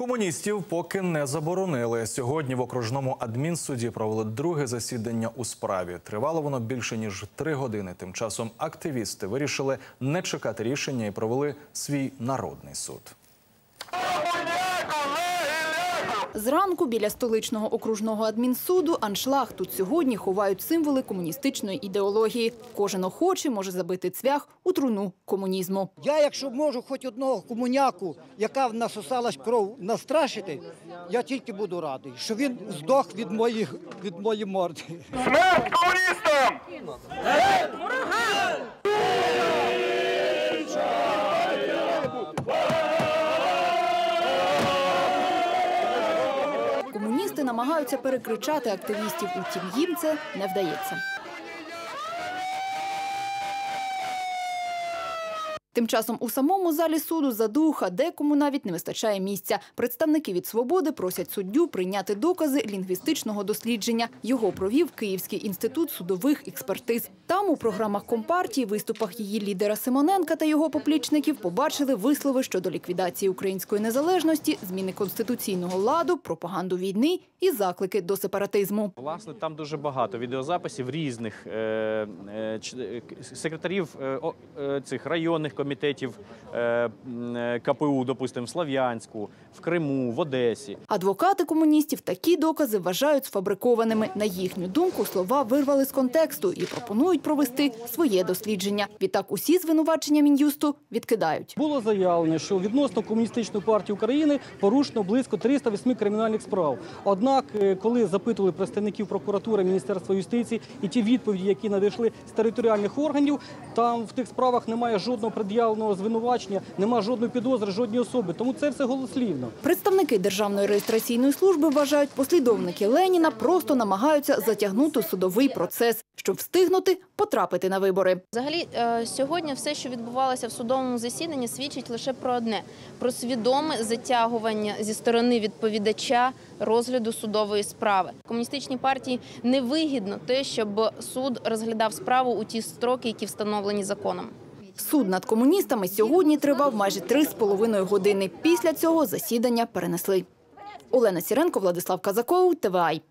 Комуністів поки не заборонили. Сьогодні в окружному адмінсуді провели друге засідання у справі. Тривало воно більше ніж три години. Тим часом активісти вирішили не чекати рішення і провели свій народний суд. Зранку біля столичного окружного адмінсуду аншлаг тут сьогодні ховають символи комуністичної ідеології. Кожен охочий може забити цвях у труну комунізму. Я, якщо можу хоч одного комуняку, яка насосалась кров, настрашити, я тільки буду радий, що він здох від моїх від моєї морди. Смерть комуністам! Намагаються перекричати активістів, утім їм це не вдається. Тим часом у самому залі суду задуха, декому навіть не вистачає місця. Представники від свободи просять суддю прийняти докази лінгвістичного дослідження. Його провів Київський інститут судових експертиз. Там у програмах компартії, виступах її лідера Симоненка та його поплічників побачили вислови щодо ліквідації української незалежності, зміни конституційного ладу, пропаганду війни і заклики до сепаратизму. Власне, там дуже багато відеозаписів різних е, е, е, секретарів е, цих районних комітетів е, е, КПУ, допустимо, в Слов'янську, в Криму, в Одесі. Адвокати комуністів такі докази вважають сфабрикованими. На їхню думку, слова вирвали з контексту і пропонують провести своє дослідження. Відтак усі звинувачення Мін'юсту відкидають. Було заявлено, що відносно комуністичної партії України порушено близько 308 кримінальних справ. Однак, е, коли запитували представників прокуратури Міністерства юстиції і ті відповіді, які надійшли з територіальних органів, там в тих справах немає жодного пред'явленого звинувачення, немає жодної підозри, жодної особи. Тому це все голослівно. Представники Державної реєстраційної служби вважають, послідовники Леніна просто намагаються затягнути судовий процес, щоб встигнути потрапити на вибори. Взагалі, е, сьогодні все, що відбувалося в судовому засіданні, свідчить лише про одне: про свідоме затягування зі сторони відповідача розгляду судової справи. Комуністичній партії невигідно те, щоб суд розглядав справу у ті строки, які встановлені законом. Суд над комуністами сьогодні тривав майже три з половиною години. Після цього засідання перенесли. Олена Сіренко, Владислав Казаков, ТВАЙ.